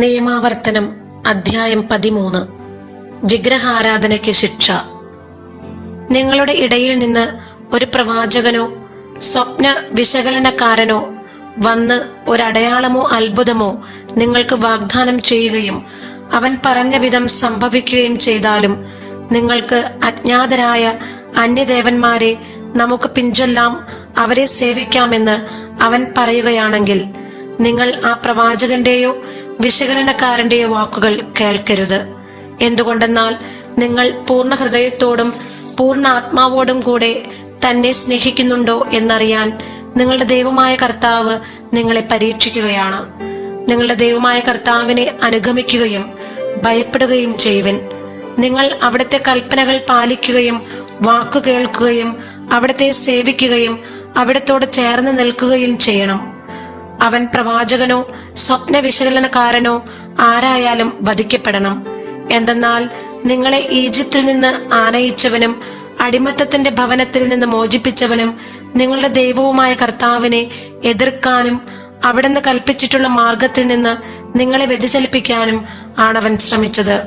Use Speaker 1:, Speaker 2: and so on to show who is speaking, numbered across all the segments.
Speaker 1: നിയമാവർത്തനം അധ്യായം പതിമൂന്ന്. വിഗ്രഹാരാധനയ്ക്ക് ശിക്ഷ. നിങ്ങളുടെ ഇടയിൽ നിന്ന് ഒരു പ്രവാചകനോ സ്വപ്ന വിശകലനക്കാരനോ വന്ന് ഒരടയാളമോ അത്ഭുതമോ നിങ്ങൾക്ക് വാഗ്ദാനം ചെയ്യുകയും അവൻ പറഞ്ഞ വിധം സംഭവിക്കുകയും ചെയ്താലും നിങ്ങൾക്ക് അജ്ഞാതരായ അന്യദേവന്മാരെ നമുക്ക് പിഞ്ചൊല്ലാം അവരെ സേവിക്കാമെന്ന് അവൻ പറയുകയാണെങ്കിൽ നിങ്ങൾ ആ പ്രവാചകന്റെയോ വിശകലനക്കാരന്റെയോ വാക്കുകൾ കേൾക്കരുത്. എന്തുകൊണ്ടെന്നാൽ നിങ്ങൾ പൂർണ ഹൃദയത്തോടും പൂർണ ആത്മാവോടും കൂടെ തന്നെ സ്നേഹിക്കുന്നുണ്ടോ എന്നറിയാൻ നിങ്ങളുടെ ദൈവമായ കർത്താവ് നിങ്ങളെ പരീക്ഷിക്കുകയാണ്. നിങ്ങളുടെ ദൈവമായ കർത്താവിനെ അനുഗമിക്കുകയും ഭയപ്പെടുകയും ചെയ്യുവൻ. നിങ്ങൾ അവിടുത്തെ കൽപ്പനകൾ പാലിക്കുകയും വാക്കു കേൾക്കുകയും അവിടുത്തെ സേവിക്കുകയും അവിടത്തോട് ചേർന്ന് നിൽക്കുകയും ചെയ്യണം. അവൻ പ്രവാചകനോ സ്വപ്ന വിശകലനക്കാരനോ ആരായാലും വധിക്കപ്പെടണം. എന്തെന്നാൽ നിങ്ങളെ ഈജിപ്തിൽ നിന്ന് ആനയിച്ചവനും അടിമത്തത്തിന്റെ ഭവനത്തിൽ നിന്ന് മോചിപ്പിച്ചവനും നിങ്ങളുടെ ദൈവവുമായ കർത്താവിനെ എതിർക്കാനും അവിടുന്ന് കൽപ്പിച്ചിട്ടുള്ള മാർഗത്തിൽ നിന്ന് നിങ്ങളെ വ്യതിചലിപ്പിക്കാനും ആണവൻ ശ്രമിച്ചത്.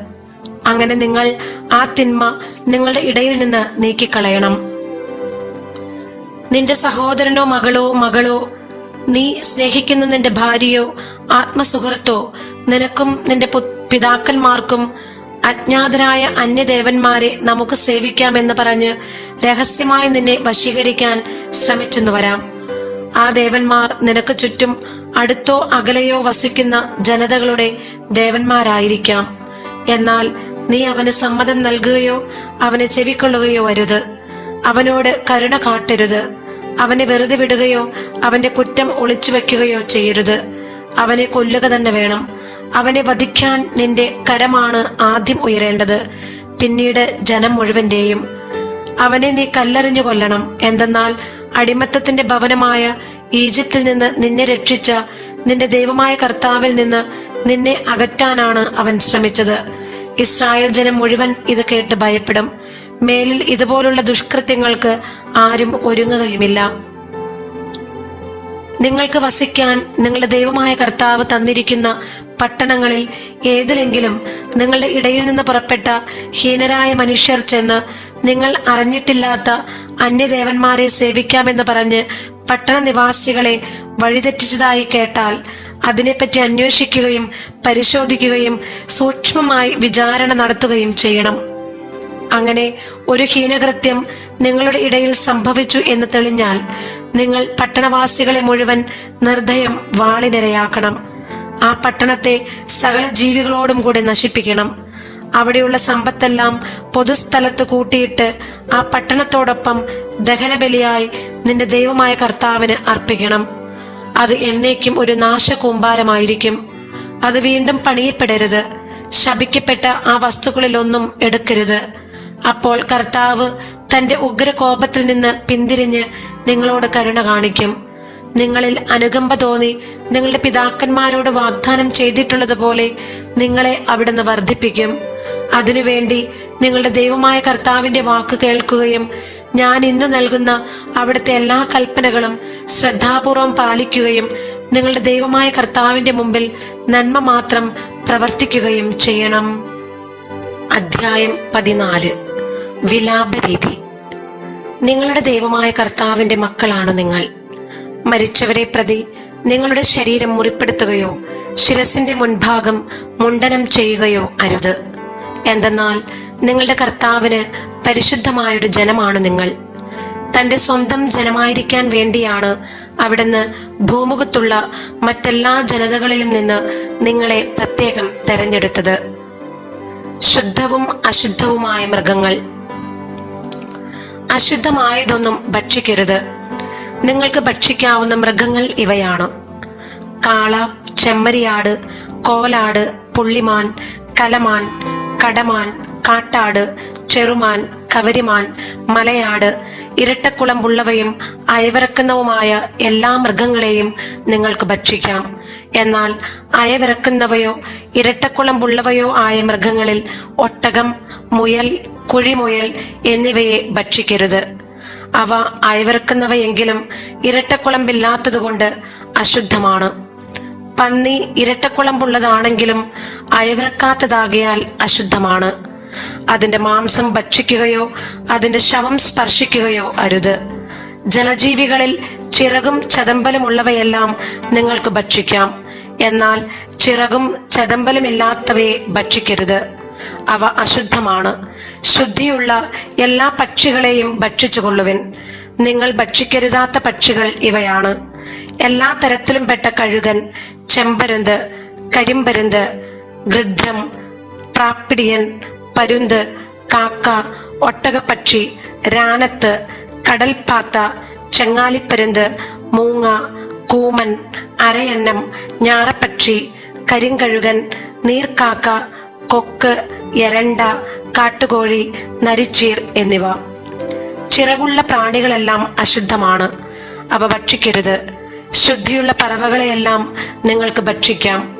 Speaker 1: അങ്ങനെ നിങ്ങൾ ആ തിന്മ നിങ്ങളുടെ ഇടയിൽ നിന്ന് നീക്കിക്കളയണം. നിന്റെ സഹോദരനോ മകളോ മകളോ നീ സ്നേഹിക്കുന്ന നിന്റെ ഭാര്യയോ ആത്മസുഹൃത്തോ നിനക്കും നിന്റെ പിതാക്കന്മാർക്കും അജ്ഞാതരായ അന്യദേവന്മാരെ നമുക്ക് സേവിക്കാമെന്ന് പറഞ്ഞ് രഹസ്യമായി നിന്നെ വശീകരിക്കാൻ ശ്രമിച്ചെന്നു വരാം. ആ ദേവന്മാർ നിനക്ക് ചുറ്റും അടുത്തോ അകലെയോ വസിക്കുന്ന ജനതകളുടെ ദേവന്മാരായിരിക്കാം. എന്നാൽ നീ അവന് സമ്മതം നൽകുകയോ അവനെ ചെവിക്കൊള്ളുകയോ അരുത്. അവനോട് കരുണ കാട്ടരുത്. അവനെ വെറുതെ വിടുകയോ അവന്റെ കുറ്റം ഒളിച്ചു വെക്കുകയോ ചെയ്യരുത്. അവനെ കൊല്ലുക തന്നെ വേണം. അവനെ വധിക്കാൻ നിന്റെ കരമാണ് ആദ്യം ഉയരേണ്ടത്. പിന്നീട് ജനം മുഴുവന്റെയും. അവനെ നീ കല്ലെറിഞ്ഞു കൊല്ലണം. എന്തെന്നാൽ അടിമത്തത്തിന്റെ ഭവനമായ ഈജിപ്തിൽ നിന്ന് നിന്നെ രക്ഷിച്ച നിന്റെ ദൈവമായ കർത്താവിൽ നിന്ന് നിന്നെ അകറ്റാനാണ് അവൻ ശ്രമിച്ചത്. ഇസ്രായേൽ ജനം മുഴുവൻ ഇത് കേട്ട് ഭയപ്പെടും. മേലിൽ ഇതുപോലുള്ള ദുഷ്കൃത്യങ്ങൾക്ക് ആരും ഒരുങ്ങുകയുമില്ല. നിങ്ങൾക്ക് വസിക്കാൻ നിങ്ങളുടെ ദൈവമായ കർത്താവ് തന്നിരിക്കുന്ന പട്ടണങ്ങളിൽ ഏതിലെങ്കിലും നിങ്ങളുടെ ഇടയിൽ നിന്ന് പുറപ്പെട്ട ഹീനരായ മനുഷ്യർ ചെന്ന് നിങ്ങൾ അറിഞ്ഞിട്ടില്ലാത്ത അന്യദേവന്മാരെ സേവിക്കാമെന്ന് പറഞ്ഞ് പട്ടണ നിവാസികളെ വഴിതെറ്റിച്ചതായി കേട്ടാൽ അതിനെപ്പറ്റി അന്വേഷിക്കുകയും പരിശോധിക്കുകയും സൂക്ഷ്മമായി വിചാരണ നടത്തുകയും ചെയ്യണം. അങ്ങനെ ഒരു ഹീനകൃത്യം നിങ്ങളുടെ ഇടയിൽ സംഭവിച്ചു എന്ന് തെളിഞ്ഞാൽ നിങ്ങൾ പട്ടണവാസികളെ മുഴുവൻ നിർദ്ദയം വാളിനിരയാക്കണം. ആ പട്ടണത്തെ സകല ജീവികളോടും കൂടെ നശിപ്പിക്കണം. അവിടെയുള്ള സമ്പത്തെല്ലാം പൊതുസ്ഥലത്ത് കൂട്ടിയിട്ട് ആ പട്ടണത്തോടൊപ്പം ദഹനബലിയായി നിന്റെ ദൈവമായ കർത്താവിന് അർപ്പിക്കണം. അത് എന്നേക്കും ഒരു നാശകൂമ്പാരമായിരിക്കും. അത് വീണ്ടും പണിയപ്പെടരുത്. ശപിക്കപ്പെട്ട ആ വസ്തുക്കളിലൊന്നും എടുക്കരുത്. അപ്പോൾ കർത്താവ് തന്റെ ഉഗ്രകോപത്തിൽ നിന്ന് പിന്തിരിഞ്ഞ് നിങ്ങളോട് കരുണ കാണിക്കും. നിങ്ങളിൽ അനുകമ്പ തോന്നി നിങ്ങളുടെ പിതാക്കന്മാരോട് വാഗ്ദാനം ചെയ്തിട്ടുള്ളതുപോലെ നിങ്ങളെ അവിടുന്ന് വർദ്ധിപ്പിക്കും. അതിനുവേണ്ടി നിങ്ങളുടെ ദൈവമായ കർത്താവിന്റെ വാക്ക് കേൾക്കുകയും ഞാൻ ഇന്ന് നൽകുന്ന അവിടുത്തെ എല്ലാ കൽപ്പനകളും ശ്രദ്ധാപൂർവം പാലിക്കുകയും നിങ്ങളുടെ ദൈവമായ കർത്താവിന്റെ മുമ്പിൽ നന്മ മാത്രം പ്രവർത്തിക്കുകയും ചെയ്യണം. അധ്യായം പതിനാല്. വിലാപരീതി. നിങ്ങളുടെ ദൈവമായ കർത്താവിന്റെ മക്കളാണ് നിങ്ങൾ. മരിച്ചവരെ പ്രതി നിങ്ങളുടെ ശരീരം മുറിപ്പെടുത്തുകയോ ശിരസിന്റെ മുൻഭാഗം മുണ്ടനം ചെയ്യുകയോ അരുത്. എന്തെന്നാൽ നിങ്ങളുടെ കർത്താവിന് പരിശുദ്ധമായൊരു ജനമാണ് നിങ്ങൾ. തന്റെ സ്വന്തം ജനമായിരിക്കാൻ വേണ്ടിയാണ് അവിടുന്ന് ഭൂമുഖത്തുള്ള മറ്റെല്ലാ ജനതകളിലും നിന്ന് നിങ്ങളെ പ്രത്യേകം തെരഞ്ഞെടുത്തത്. ശുദ്ധവും അശുദ്ധവുമായ മൃഗങ്ങൾ. അശുദ്ധമായതൊന്നും ഭക്ഷിക്കരുത്. നിങ്ങൾക്ക് ഭക്ഷിക്കാവുന്ന മൃഗങ്ങൾ ഇവയാണ്. കാള ചെമ്മരിയാട് കോലാട് പുള്ളിമാൻ കലമാൻ കടമാൻ കാട്ടാട് ചെറുമാൻ കവരിമാൻ മലയാട് ഇരട്ടക്കുളമ്പുള്ളവയും അയവിറക്കുന്നവുമായ എല്ലാ മൃഗങ്ങളെയും നിങ്ങൾക്ക് ഭക്ഷിക്കാം. എന്നാൽ അയവിറക്കുന്നവയോ ഇരട്ടക്കുളമ്പുള്ളവയോ ആയ മൃഗങ്ങളിൽ ഒട്ടകം മുയൽ കുഴിമുയൽ എന്നിവയെ ഭക്ഷിക്കരുത്. അവ അയവിറക്കുന്നവയെങ്കിലും ഇരട്ടക്കുളമ്പില്ലാത്തതുകൊണ്ട് അശുദ്ധമാണ്. പന്നി ഇരട്ടക്കുളമ്പുള്ളതാണെങ്കിലും അയവിറക്കാത്തതാകിയാൽ അശുദ്ധമാണ്. അതിന്റെ മാംസം ഭക്ഷിക്കുകയോ അതിന്റെ ശവം സ്പർശിക്കുകയോ അരുത്. ജലജീവികളിൽ ചിറകും ചതമ്പലുമുള്ളവയെല്ലാം നിങ്ങൾക്ക് ഭക്ഷിക്കാം. എന്നാൽ ചിറകും ചതമ്പലുമില്ലാത്തവയെ ഭക്ഷിക്കരുത്. അവ അശുദ്ധമാണ്. ശുദ്ധിയുള്ള എല്ലാ പക്ഷികളെയും ഭക്ഷിച്ചുകൊള്ളുവിൻ. നിങ്ങൾ ഭക്ഷിക്കരുതാത്ത പക്ഷികൾ ഇവയാണ്. എല്ലാ തരത്തിലും പെട്ട കഴുകൻ ചെമ്പരുന്ത് കരിമ്പരുന്ത് ഗൃദ്രം പ്രാപ്പിടിയൻ പരുന്ത് കാക്ക ഒട്ടകപ്പക്ഷി രാനത്ത് കടൽപ്പാത്ത ചെങ്ങാലിപ്പരുന്ത് മൂങ്ങ കൂമൻ അരയന്നം ഞാറപ്പക്ഷി കരിങ്കഴുകൻ നീർക്കാക്ക കൊക്ക് എരണ്ട കാട്ടുകോഴി നരിച്ചീർ എന്നിവ. ചിറകുള്ള പ്രാണികളെല്ലാം അശുദ്ധമാണ്. അവ ഭക്ഷിക്കരുത്. ശുദ്ധിയുള്ള പറവകളെയെല്ലാം നിങ്ങൾക്ക് ഭക്ഷിക്കാം.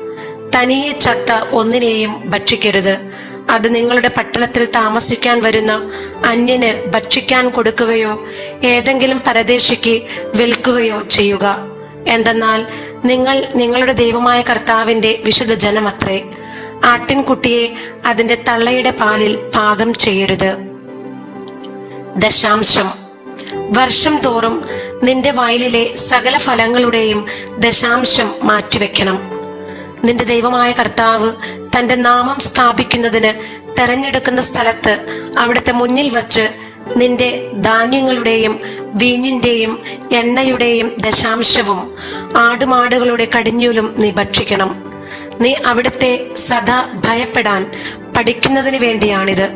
Speaker 1: തനിയെ ചത്ത ഒന്നിനെയും ഭക്ഷിക്കരുത്. അത് നിങ്ങളുടെ പട്ടണത്തിൽ താമസിക്കാൻ വരുന്ന അന്യന് ഭക്ഷിക്കാൻ കൊടുക്കുകയോ ഏതെങ്കിലും പരദേശിക്ക് വിൽക്കുകയോ ചെയ്യുക. എന്തെന്നാൽ നിങ്ങൾ നിങ്ങളുടെ ദൈവമായ കർത്താവിന്റെ വിശുദ്ധ ജനമത്രേ ആട്ടിൻകുട്ടിയെ അതിന്റെ തള്ളയുടെ പാലിൽ പാകം ചെയ്യരുത്. ദശാംശം. വർഷം തോറും നിന്റെ വയലിലെ സകല ഫലങ്ങളുടെയും ദശാംശം മാറ്റിവെക്കണം. നിന്റെ ദൈവമായ കർത്താവ് തന്റെ നാമം സ്ഥാപിക്കുന്നതിന് തെരഞ്ഞെടുക്കുന്ന സ്ഥലത്ത് അവിടുത്തെ മുന്നിൽ വച്ച് നിന്റെ ധാന്യങ്ങളുടെയും വീഞ്ഞിന്റെയും എണ്ണയുടെയും ദശാംശവും ആടുമാടുകളുടെ കടിഞ്ഞൂലും നീ ഭക്ഷിക്കണം. നീ അവിടുത്തെ സദാ ഭയപ്പെടാൻ പഠിക്കുന്നതിന് വേണ്ടിയാണിത്.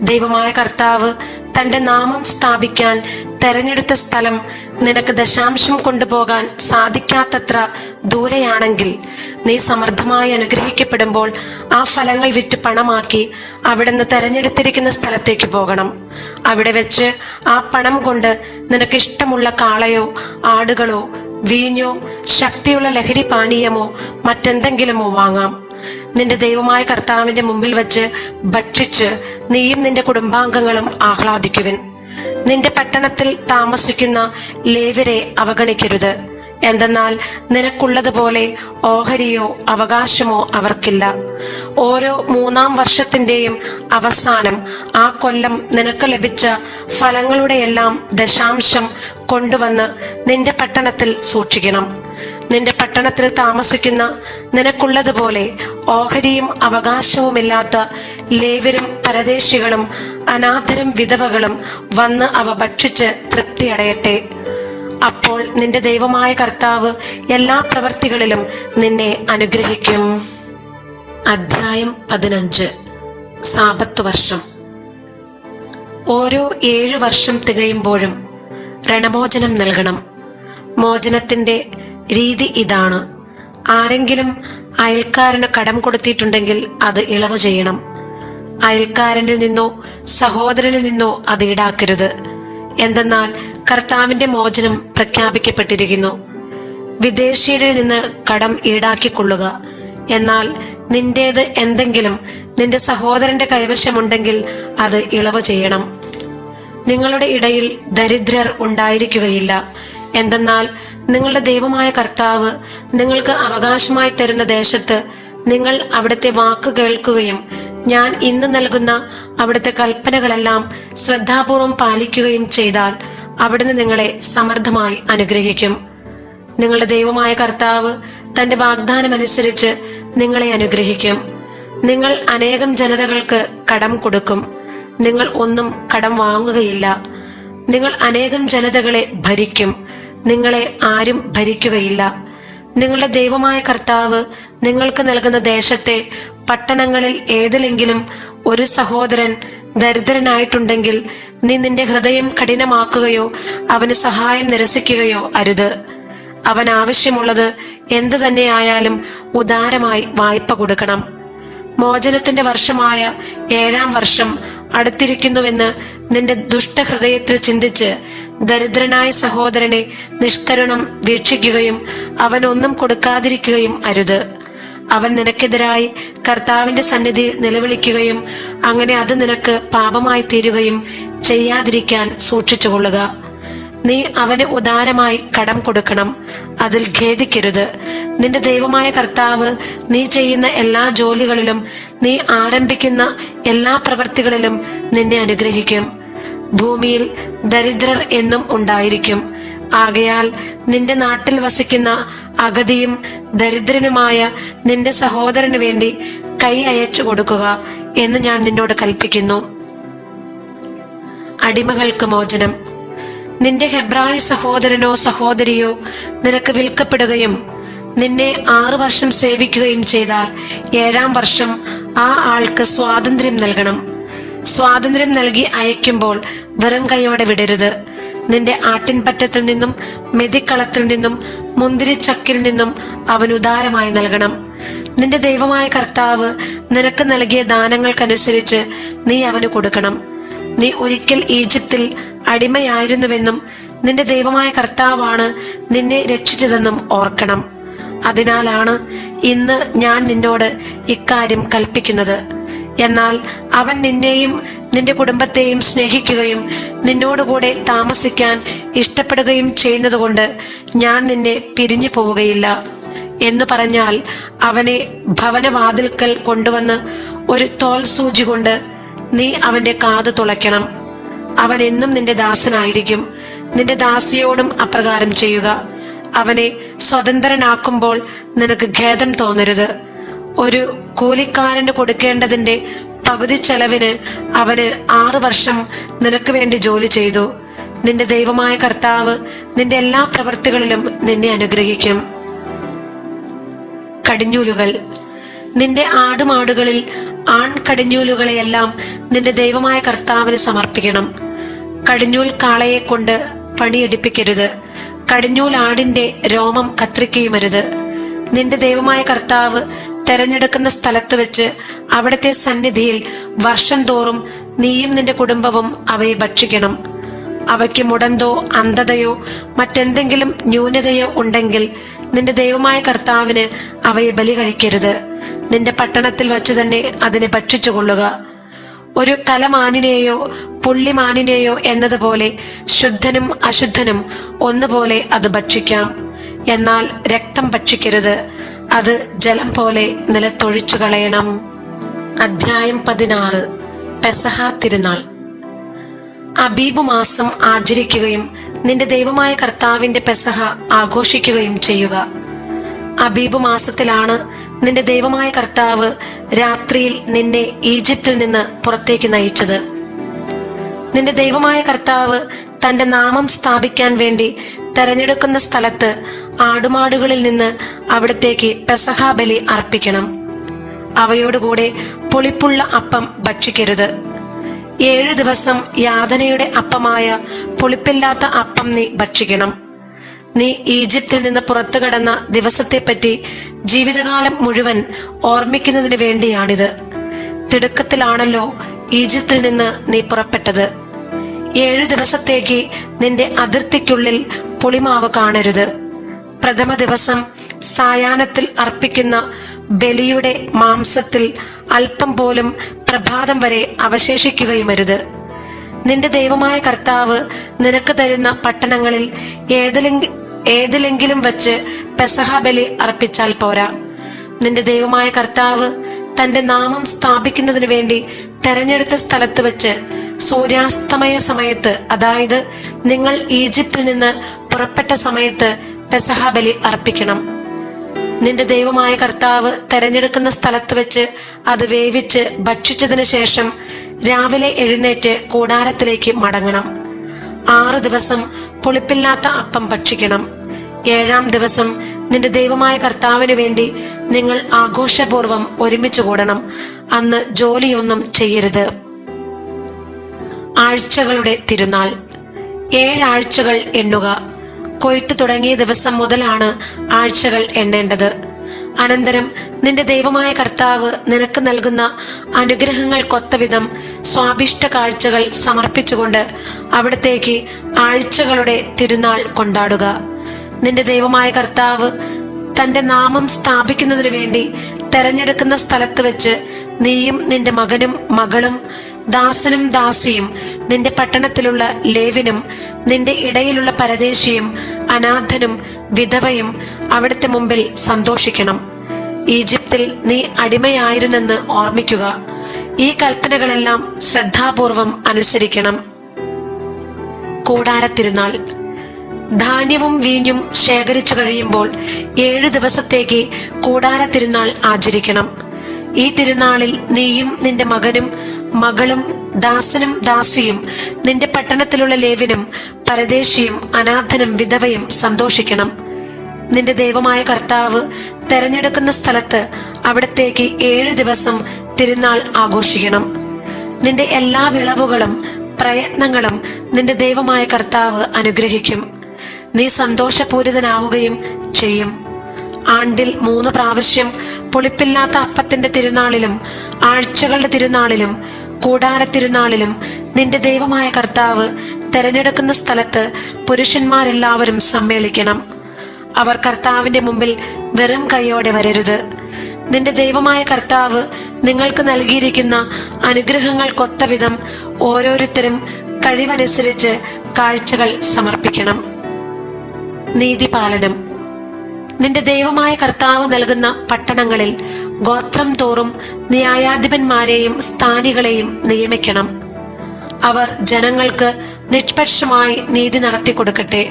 Speaker 1: ദൈവമായ കർത്താവ് തന്റെ നാമം സ്ഥാപിക്കാൻ തെരഞ്ഞെടുത്ത സ്ഥലം നിനക്ക് ദശാംശം കൊണ്ടുപോകാൻ സാധിക്കാത്തത്ര ദൂരെയാണെങ്കിൽ നീ സമർത്ഥമായി അനുഗ്രഹിക്കപ്പെടുമ്പോൾ ആ ഫലങ്ങൾ വിറ്റ് പണമാക്കി അവിടുന്ന് തെരഞ്ഞെടുത്തിരിക്കുന്ന സ്ഥലത്തേക്ക് പോകണം. അവിടെ വെച്ച് ആ പണം കൊണ്ട് നിനക്ക് ഇഷ്ടമുള്ള കാളയോ ആടുകളോ വീഞ്ഞോ ശക്തിയുള്ള ലഹരി പാനീയമോ മറ്റെന്തെങ്കിലുമോ വാങ്ങാം. നിന്റെ ദൈവമായ കർത്താവിന്റെ മുമ്പിൽ വച്ച് ഭക്ഷിച്ച് നീയും നിന്റെ കുടുംബാംഗങ്ങളും ആഹ്ലാദിക്കുവിൻ. നിന്റെ പട്ടണത്തിൽ താമസിക്കുന്ന ലേവരെ അവഗണിക്കരുത്. എന്തെന്നാൽ നിനക്കുള്ളതുപോലെ ഓഹരിയോ അവകാശമോ അവർക്കില്ല. ഓരോ മൂന്നാം വർഷത്തിന്റെയും അവസാനം ആ കൊല്ലം നിനക്ക് ലഭിച്ച ഫലങ്ങളുടെയെല്ലാം ദശാംശം കൊണ്ടുവന്ന് നിന്റെ പട്ടണത്തിൽ സൂക്ഷിക്കണം. നിന്റെ പട്ടണത്തിൽ താമസിക്കുന്ന നിനക്കുള്ളതുപോലെ ഓഹരിയും അവകാശവുമില്ലാത്ത ലേവരും പരദേശികളും അനാഥരും വിധവകളും വന്ന് അവ ഭക്ഷിച്ച് തൃപ്തിയടയട്ടെ. അപ്പോൾ നിന്റെ ദൈവമായ കർത്താവ് എല്ലാ പ്രവർത്തികളിലും നിന്നെ അനുഗ്രഹിക്കും. അധ്യായം പതിനഞ്ച്. സാപത്ത് വർഷം. ഓരോ ഏഴു വർഷം തികയുമ്പോഴും രണമോചനം നൽകണം. മോചനത്തിന്റെ രീതി ഇതാണ്. ആരെങ്കിലും അയൽക്കാരന് കടം കൊടുത്തിട്ടുണ്ടെങ്കിൽ അത് ഇളവ് ചെയ്യണം. അയൽക്കാരനിൽ നിന്നോ സഹോദരനിൽ നിന്നോ അത് ഈടാക്കരുത്. എന്തെന്നാൽ കർത്താവിന്റെ മോചനം പ്രഖ്യാപിക്കപ്പെട്ടിരിക്കുന്നു. വിദേശീയരിൽ നിന്ന് കടം ഈടാക്കിക്കൊള്ളുക. എന്നാൽ നിന്റേത് എന്തെങ്കിലും നിന്റെ സഹോദരന്റെ കൈവശമുണ്ടെങ്കിൽ അത് ഇളവ് ചെയ്യണം. നിങ്ങളുടെ ഇടയിൽ ദരിദ്രർ ഉണ്ടായിരിക്കുകയില്ല. എന്തെന്നാൽ നിങ്ങളുടെ ദൈവമായ കർത്താവ് നിങ്ങൾക്ക് അവകാശമായി തരുന്ന ദേശത്ത് നിങ്ങൾ അവിടുത്തെ വാക്ക് കേൾക്കുകയും ഞാൻ ഇന്ന് നൽകുന്ന അവിടുത്തെ കൽപ്പനകളെല്ലാം ശ്രദ്ധാപൂർവം പാലിക്കുകയും ചെയ്താൽ അവിടുന്ന് നിങ്ങളെ സമൃദ്ധമായി അനുഗ്രഹിക്കും. നിങ്ങളുടെ ദൈവമായ കർത്താവ് തന്റെ വാഗ്ദാനം അനുസരിച്ച് നിങ്ങളെ അനുഗ്രഹിക്കും. നിങ്ങൾ അനേകം ജനതകൾക്ക് കടം കൊടുക്കും. നിങ്ങൾ ഒന്നും കടം വാങ്ങുകയില്ല. നിങ്ങൾ അനേകം ജനതകളെ ഭരിക്കും. നിങ്ങളെ ആരും ഭരിക്കുകയില്ല. നിങ്ങളുടെ ദൈവമായ കർത്താവ് നിങ്ങൾക്ക് നൽകുന്ന ദേശത്തെ പട്ടണങ്ങളിൽ ഏതിലെങ്കിലും ഒരു സഹോദരൻ ദരിദ്രനായിട്ടുണ്ടെങ്കിൽ നീ നിന്റെ ഹൃദയം കഠിനമാക്കുകയോ അവന് സഹായം നിരസിക്കുകയോ അരുത്. അവൻ ആവശ്യമുള്ളത് എന്തു തന്നെയായാലും ഉദാരമായി വായ്പ കൊടുക്കണം. മോചനത്തിന്റെ വർഷമായ ഏഴാം വർഷം അടുത്തിരിക്കുന്നുവെന്ന് നിന്റെ ദുഷ്ടഹൃദയത്തിൽ ചിന്തിച്ച് ദരിദ്രനായ സഹോദരനെ നിഷ്കരുണം വീക്ഷിക്കുകയും അവനൊന്നും കൊടുക്കാതിരിക്കുകയും അരുത്. അവൻ നിനക്കെതിരായി കർത്താവിന്റെ സന്നിധി നിലവിളിക്കുകയും അങ്ങനെ അത് നിനക്ക് പാപമായി തീരുകയും ചെയ്യാതിരിക്കാൻ സൂക്ഷിച്ചുകൊള്ളുക. നീ അവന് ഉദാരമായി കടം കൊടുക്കണം. അതിൽ ഖേദിക്കരുത്. നിന്റെ ദൈവമായ കർത്താവ് നീ ചെയ്യുന്ന എല്ലാ ജോലികളിലും നീ ആരംഭിക്കുന്ന എല്ലാ പ്രവൃത്തികളിലും നിന്നെ അനുഗ്രഹിക്കും. ഭൂമിയിൽ ദരിദ്രർ എന്നും ഉണ്ടായിരിക്കും. ആകയാൽ നിന്റെ നാട്ടിൽ വസിക്കുന്ന അഗതിയും ദരിദ്രനുമായ നിന്റെ സഹോദരന് വേണ്ടി കൈ അയച്ചു കൊടുക്കുക എന്ന് ഞാൻ നിന്നോട് കൽപ്പിക്കുന്നു. അടിമകൾക്ക് മോചനം. നിന്റെ ഹെബ്രായ സഹോദരനോ സഹോദരിയോ നിനക്ക് വിൽക്കപ്പെടുകയും നിന്നെ ആറു വർഷം സേവിക്കുകയും ചെയ്താൽ ഏഴാം വർഷം ആ ആൾക്ക് സ്വാതന്ത്ര്യം നൽകണം. സ്വാതന്ത്ര്യം നൽകി അയക്കുമ്പോൾ വെറും കൈയോടെ വിടരുത്. നിന്റെ ആട്ടിൻപറ്റത്തിൽ നിന്നും മെതിക്കളത്തിൽ നിന്നും മുന്തിരിച്ചക്കിൽ നിന്നും അവൻ ഉദാരമായി നൽകണം. നിന്റെ ദൈവമായ കർത്താവ് നിനക്ക് നൽകിയ ദാനങ്ങൾക്കനുസരിച്ച് നീ അവന് കൊടുക്കണം. നീ ഒരിക്കൽ ഈജിപ്തിൽ അടിമയായിരുന്നുവെന്നും നിന്റെ ദൈവമായ കർത്താവാണ് നിന്നെ രക്ഷിച്ചതെന്നും ഓർക്കണം. അതിനാലാണ് ഇന്ന് ഞാൻ നിന്നോട് ഇക്കാര്യം കൽപ്പിക്കുന്നത്. എന്നാൽ അവൻ നിന്നെയും നിന്റെ കുടുംബത്തെയും സ്നേഹിക്കുകയും നിന്നോടുകൂടെ താമസിക്കാൻ ഇഷ്ടപ്പെടുകയും ചെയ്യുന്നതുകൊണ്ട് ഞാൻ നിന്നെ പിരിഞ്ഞു പോവുകയില്ല. എന്ന് പറഞ്ഞാൽ അവനെ ഭവനവാതിൽക്കൽ കൊണ്ടുവന്ന് ഒരു തോൽ സൂചി കൊണ്ട് നീ അവന്റെ കാത് തുളയ്ക്കണം. അവൻ എന്നും നിന്റെ ദാസനായിരിക്കും. നിന്റെ ദാസിയോടും അപ്രകാരം ചെയ്യുക. അവനെ സ്വതന്ത്രനാക്കുമ്പോൾ നിനക്ക് ഖേദം തോന്നരുത്. ഒരു കൂലിക്കാരന് കൊടുക്കേണ്ടതിന്റെ പകുതി ചെലവിന് അവന് ആറു വർഷം നിനക്ക് വേണ്ടി ജോലി ചെയ്തു. നിന്റെ ദൈവമായ കർത്താവ് നിന്റെ എല്ലാ പ്രവൃത്തികളിലും നിന്നെ അനുഗ്രഹിക്കും. കടിഞ്ഞൂലുകൾ. നിന്റെ ആടുമാടുകളിൽ ആൺ കടിഞ്ഞൂലുകളെയെല്ലാം നിന്റെ ദൈവമായ കർത്താവിന് സമർപ്പിക്കണം. കടിഞ്ഞൂൽ കാളയെ കൊണ്ട് പണിയെടുപ്പിക്കരുത്. കടിഞ്ഞൂൽ ആടിന്റെ രോമം കത്രിക്കയുമരുത്. നിന്റെ ദൈവമായ കർത്താവ് തെരഞ്ഞെടുക്കുന്ന സ്ഥലത്ത് വെച്ച് അവിടുത്തെ സന്നിധിയിൽ വർഷം തോറും നീയും നിന്റെ കുടുംബവും അവയെ ഭക്ഷിക്കണം. അവയ്ക്ക് മുടന്തോ അന്ധതയോ മറ്റെന്തെങ്കിലും ന്യൂനതയോ ഉണ്ടെങ്കിൽ നിന്റെ ദൈവമായ കർത്താവിന് അവയെ ബലി കഴിക്കരുത്. നിന്റെ പട്ടണത്തിൽ വച്ചു തന്നെ അതിനെ ഭക്ഷിച്ചുകൊള്ളുക. ഒരു കലമാനിനെയോ പുള്ളിമാനിനെയോ എന്നതുപോലെ ശുദ്ധനും അശുദ്ധനും ഒന്നുപോലെ അത് ഭക്ഷിക്കാം. എന്നാൽ രക്തം ഭക്ഷിക്കരുത്. അത് ജലം പോലെ നിലത്തൊഴിച്ചു കളയണം. അധ്യായം പതിനാറ്. പെസഹ തിരുനാൾ. അബീബ് മാസം ആചരിക്കുകയും നിന്റെ ദൈവമായ കർത്താവിന്റെ പെസഹ ആഘോഷിക്കുകയും ചെയ്യുക. അബീബ് മാസത്തിലാണ് നിന്റെ ദൈവമായ കർത്താവ് രാത്രിയിൽ നിന്നെ ഈജിപ്തിൽ നിന്ന് പുറത്തേക്ക് നയിച്ചത്. നിന്റെ ദൈവമായ കർത്താവ് തന്റെ നാമം സ്ഥാപിക്കാൻ വേണ്ടി തെരഞ്ഞെടുക്കുന്ന സ്ഥലത്ത് ആടുമാടുകളിൽ നിന്ന് അവിടത്തേക്ക് പെസഹാബലി അർപ്പിക്കണം. അവയോടുകൂടെ പുളിപ്പുള്ള അപ്പം ഭക്ഷിക്കരുത്. ഏഴ് ദിവസം യാതനയുടെ അപ്പമായ പുളിപ്പില്ലാത്ത അപ്പം നീ ഭക്ഷിക്കണം. നീ ഈജിപ്തിൽ നിന്ന് പുറത്തു കടന്ന ദിവസത്തെപ്പറ്റി ജീവിതകാലം മുഴുവൻ ഓർമ്മിക്കുന്നതിന് വേണ്ടിയാണിത്. തിടുക്കത്തിലാണല്ലോ ഈജിപ്തിൽ നിന്ന് നീ പുറപ്പെട്ടത്. ഏഴു ദിവസത്തേക്ക് നിന്റെ അതിർത്തിക്കുള്ളിൽ പുളിമാവ് കാണരുത്. പ്രഥമ ദിവസം സായാഹ്നത്തിൽ അർപ്പിക്കുന്ന ബലിയുടെ മാംസത്തിൽ അല്പം പോലും പ്രഭാതം വരെ അവശേഷിക്കുകയുമരുത് നിന്റെ ദൈവമായ കർത്താവ് നിനക്ക് തരുന്ന പട്ടണങ്ങളിൽ ഏതിലെങ്കി ഏതിലെങ്കിലും വച്ച് പെസഹ ബലി അർപ്പിച്ചാൽ പോരാ. നിന്റെ ദൈവമായ കർത്താവ് തന്റെ നാമം സ്ഥാപിക്കുന്നതിനു വേണ്ടി തെരഞ്ഞെടുത്ത സ്ഥലത്ത് വെച്ച് സൂര്യാസ്തമയ സമയത്ത് അതായത് നിങ്ങൾ ഈജിപ്തിൽ നിന്ന് പുറപ്പെട്ട സമയത്ത് പെസഹ ബലി അർപ്പിക്കണം. നിന്റെ ദൈവമായ കർത്താവ് തെരഞ്ഞെടുക്കുന്ന സ്ഥലത്ത് വെച്ച് അത് വേവിച്ച് ഭക്ഷിച്ചതിന് ശേഷം രാവിലെ എഴുന്നേറ്റ് കൂടാരത്തിലേക്ക് മടങ്ങണം. ആറ് ദിവസം പുളിപ്പില്ലാത്ത അപ്പം ഭക്ഷിക്കണം. ഏഴാം ദിവസം നിന്റെ ദൈവമായ കർത്താവിന് വേണ്ടി നിങ്ങൾ ആഘോഷപൂർവം ഒരുമിച്ച് കൂടണം. അന്ന് ജോലിയൊന്നും ചെയ്യരുത്. ആഴ്ചകളുടെ തിരുനാൾ. ഏഴാഴ്ചകൾ എണ്ണുക. കൊയ്ത്തു തുടങ്ങിയ ദിവസം മുതലാണ് ആഴ്ചകൾ എണ്ണേണ്ടത്. അനന്തരം നിന്റെ ദൈവമായ കർത്താവ് നിനക്ക് നൽകുന്ന അനുഗ്രഹങ്ങൾ വിധം സ്വാഭിഷ്ട കാഴ്ചകൾ സമർപ്പിച്ചുകൊണ്ട് അവിടത്തേക്ക് ആഴ്ചകളുടെ തിരുനാൾ കൊണ്ടാടുക. നിന്റെ ദൈവമായ കർത്താവ് തന്റെ നാമം സ്ഥാപിക്കുന്നതിനു വേണ്ടി തെരഞ്ഞെടുക്കുന്ന സ്ഥലത്ത് വെച്ച് നീയും നിന്റെ മകനും മകളും ദാസനും ദാസിയും നിന്റെ പട്ടണത്തിലുള്ള ലേവിനും നിന്റെ ഇടയിലുള്ള പരദേശിയും അനാഥനും വിധവയും അവിടുത്തെ മുമ്പിൽ സന്തോഷിക്കണം. ഈജിപ്തിൽ നീ അടിമയായിരുന്നെന്ന് ഓർമ്മിക്കുക. ഈ കൽപ്പനകളെല്ലാം ശ്രദ്ധാപൂർവം അനുസരിക്കണം. കൂടാരത്തിരുന്നാൾ ധാന്യവും വീഞ്ഞും ശേഖരിച്ചു കഴിയുമ്പോൾ ഏഴു ദിവസത്തേക്ക് കൂടാര തിരുനാൾ ആചരിക്കണം. ഈ തിരുനാളിൽ നീയും നിന്റെ മകനും മകളും ദാസനും ദാസിയും നിന്റെ പട്ടണത്തിലുള്ള ലേവിനും പരദേശിയും അനാഥനും വിധവയും സന്തോഷിക്കണം. നിന്റെ ദൈവമായ കർത്താവ് തെരഞ്ഞെടുക്കുന്ന സ്ഥലത്ത് അവിടത്തേക്ക് ഏഴ് ദിവസം തിരുനാൾ ആഘോഷിക്കണം. നിന്റെ എല്ലാ വിളവുകളും പ്രയത്നങ്ങളും നിന്റെ ദൈവമായ കർത്താവ് അനുഗ്രഹിക്കും. നീ സന്തോഷപൂരിതനാവുകയും ചെയ്യും. ആണ്ടിൽ മൂന്ന് പ്രാവശ്യം പുളിപ്പില്ലാത്ത അപ്പത്തിന്റെ തിരുനാളിലും ആഴ്ചകളുടെ തിരുനാളിലും കൂടാര തിരുനാളിലും നിന്റെ ദൈവമായ കർത്താവ് തെരഞ്ഞെടുക്കുന്ന സ്ഥലത്ത് പുരുഷന്മാരെല്ലാവരും സമ്മേളിക്കണം. അവർ കർത്താവിന്റെ മുമ്പിൽ വെറും കൈയോടെ വരരുത്. നിന്റെ ദൈവമായ കർത്താവ് നിങ്ങൾക്ക് നൽകിയിരിക്കുന്ന അനുഗ്രഹങ്ങൾക്കൊത്ത വിധം ഓരോരുത്തരും കഴിവനുസരിച്ച് കാഴ്ചകൾ സമർപ്പിക്കണം. നീതിപാലനം. നിന്റെ ദൈവമായ കർത്താവ് നൽകുന്ന പട്ടണങ്ങളിൽ ഗോത്രം തോറും ന്യായാധിപന്മാരെയും സ്ഥാനികളെയും നിയമിക്കണം. അവർ ജനങ്ങൾക്ക് നിഷ്പക്ഷമായി നീതി നടത്തി കൊടുക്കട്ടെ.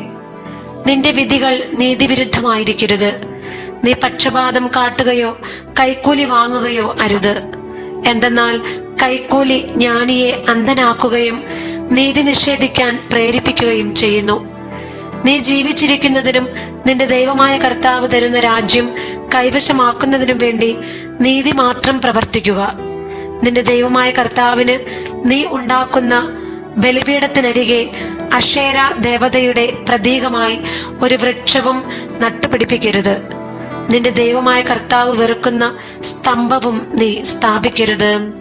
Speaker 1: നിന്റെ വിധികൾ നീതിവിരുദ്ധമായിരിക്കരുത്. നീ പക്ഷപാതം കാട്ടുകയോ കൈക്കൂലി വാങ്ങുകയോ അരുത്. എന്തെന്നാൽ കൈക്കൂലി ജ്ഞാനിയെ അന്ധനാക്കുകയും നീതി നിഷേധിക്കാൻ പ്രേരിപ്പിക്കുകയും ചെയ്യുന്നു. നീ ജീവിച്ചിരിക്കുന്നതിനും നിന്റെ ദൈവമായ കർത്താവ് തരുന്ന രാജ്യം കൈവശമാക്കുന്നതിനും വേണ്ടി നീതി മാത്രം പ്രവർത്തിക്കുക. നിന്റെ ദൈവമായ കർത്താവിന് നീ ഉണ്ടാക്കുന്ന ബലിപീഠത്തിനരികെ അഷേര ദേവതയുടെ പ്രതീകമായി ഒരു വൃക്ഷവും നട്ടുപിടിപ്പിക്കരുത്. നിന്റെ ദൈവമായ കർത്താവ് വെറുക്കുന്ന സ്തംഭവും നീ സ്ഥാപിക്കരുത്.